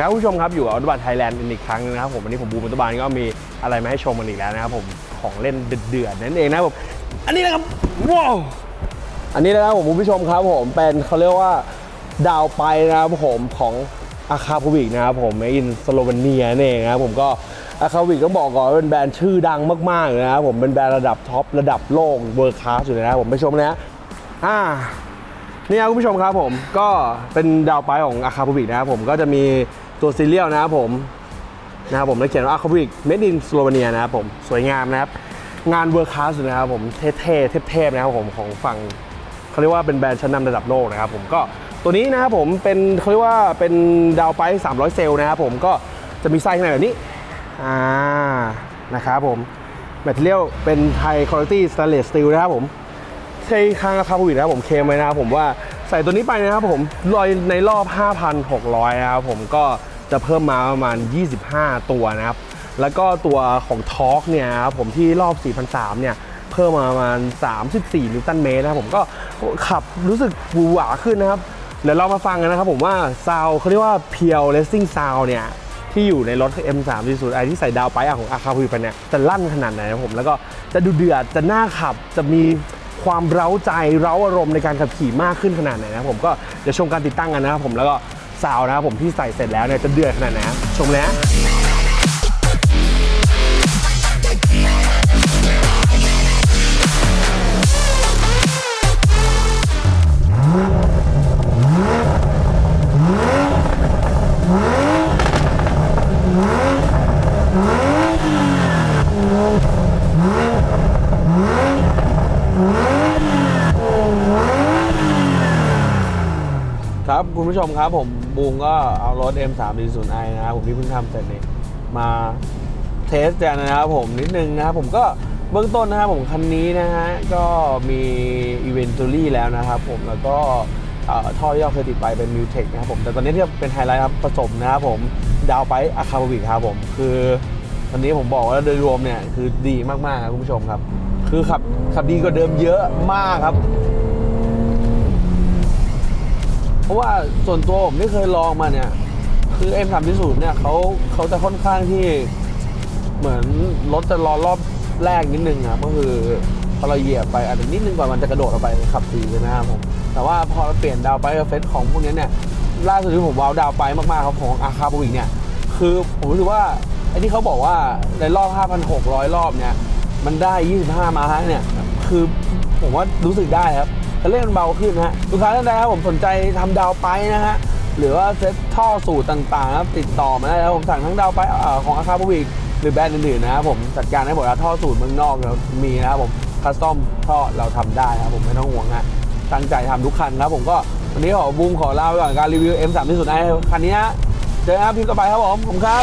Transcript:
ครับคุณผู้ชมครับอยู่กับออโตบานไทยแลนด์อีกครั้งหนึงนะครับผมวันนี้ผมบูมออโตบานก็มีอะไรมาให้ชมกันอีกแล้วนะครับผมของเล่นเดือดๆนั่นเองนะครับผมอันนี้นะครับว้าวอันนี้นะครับผมคุณผู้ชมครับผมเป็นเขาเรียกว่าดาวไปนะครับผมของอาคาพวิกนะครับผมอินสโลเวเนียนั่นเองนะครับผมก็อาคาวิกต้องบอกก่อนว่าเป็นแบรนด์ชื่อดังมากๆเลยนะครับผมเป็นแบรนด์ระดับท็อประดับโลกเวอร์คลาสอยู่เลยนะครับผมไปชมนะฮะอ่า นี่ครับคุณผู้ชมครับผมก็เป็นดาวไปของอาคา p ูบิกนะครับผมก็จะมีตัวซีเรียลนะครับผมนะครับผมแล้วเขียนว่าอาคา p ูบิกเมดินสโลวเนียนะครับผมสวยงามนะครับ งานเวอร์ค a สนะครับผมเท่ๆเทพๆนะครับผมของฝั่งเขาเรียกว่าเป็นแบรนด์ชั้นนำระดับโลกนะครับผมก็ตัวนี้นะครับผมเป็นเขาเรียกว่าเป็นดาวไป300 เซลล์นะครับผมก็จะมีไส้ข้างในแบบนี้อ่านะครับผมแมทเทียลเป็นไฮคุณภาพสแตนเลสสตีลนะครับผม ใช่ข้างราคาโควิดนะครับผมเคมไว้นะครับผมว่าใส่ตัวนี้ไปนะครับผมลอยในรอบ 5,600 นะครับผมก็จะเพิ่มมาประมาณ 25 ตัวนะครับ แล้วก็ตัวของทอร์กเนี่ยครับผมที่รอบ 4,300 เนี่ยเพิ่มมาประมาณ 34 นิวตันเมตรนะครับผมก็ขับรู้สึกหวือหวาขึ้นนะครับ เดี๋ยวเรามาฟังกันนะครับผมว่าซาวเขาเรียกว่าเพียวเลสซิ่งซาวเนี่ยที่อยู่ในรถ M340i ที่ใส่ดาวไปอของอาคาพูไปเนี่ยจะลั่นขนาดไหนนะผมแล้วก็จะดูเดือดจะน่าขับจะมี ความเร้าใจเร้าอารมณ์ในการขับขี่มากขึ้นขนาดไหนนะผมก็จะชมการติดตั้งกันนะครับผมแล้วก็ซาวนะครับผมที่ใส่เสร็จแล้วเนี่ยจะเดือดขนาดไหนชมเลยนะ ครับคุณผู้ชมครับผมบูมก็เอารถ M340i นะครับผมที่เพิ่งทำเสร็จเนี่ยมาเทสกันนะครับผมนิดนึงนะครับผมก็เบื้องต้นนะครับผมคันนี้นะฮะก็มีอีเวนต์ r y แล้วนะครับผมแล้วก็ท่อท่อย่อเคยติดไปเป็น m u t e c นะครับผม แต่ตอนนี้ที่เป็นไฮไลท์ครับผสมนะครับผมดาวไปอะคาบวิกครับผมคือวันนี้ผมบอกว่าโดยรวมเนี่ยคือดีมากๆครับคุณผู้ชมครับ คือขับขับดีกว่าเดิมเยอะมากครับ ราะว่าส่วนตัวผมที่เคยลองมาเนี่ย คือ M3 0เนี่ยเขาเขาจะค่อนข้างที่เหมือนรถจะรอรอบแรกนิดนึงครับก็คือพอเราเหยียบไปอาจจะนิดนึงกว่ามันจะกระโดดออกไปขับสีเลยนะครับผมแต่ว่าพอเราเปลี่ยนดาวไปเฟสของพวกนี้เนี่ยล่าสุดที่ผมว้าวดาวไปมากๆครับของอาคาบวิกเนี่ยคือผมรู้สึกว่าไอ้ที่เขาบอกว่าในรอบ 5,600 รอบเนี่ย มันได้ 25 มาฮะเนี่ย คือผมว่ารู้สึกได้ครับ แต่เล่นมันเบาขึ้นนะฮะลูกค้าท่านใดครับผมสนใจทำดาวไปนะฮะหรือว่าเซ็ตท่อสูตรต่างๆนะครับติดต่อมาได้แล้วผมสั่งทั้งดาวไปอของอาคาบวิกหรือแบรนด์อื่นๆนะครับผมจัดการให้หมดแล้วท่อสูตรเมืองนอกเรามีนะครับผมคัสตอมท่อเราทำได้ครับผมไม่ต้องห่วงฮะตั้งใจทำทุกคันครับผมก็วันนี้ขอบูมขอลาไปก่อนการรีวิว M3 ที่สุดไอคันนี้เจอกันครับคลิปต่อไปครับผมผมครับ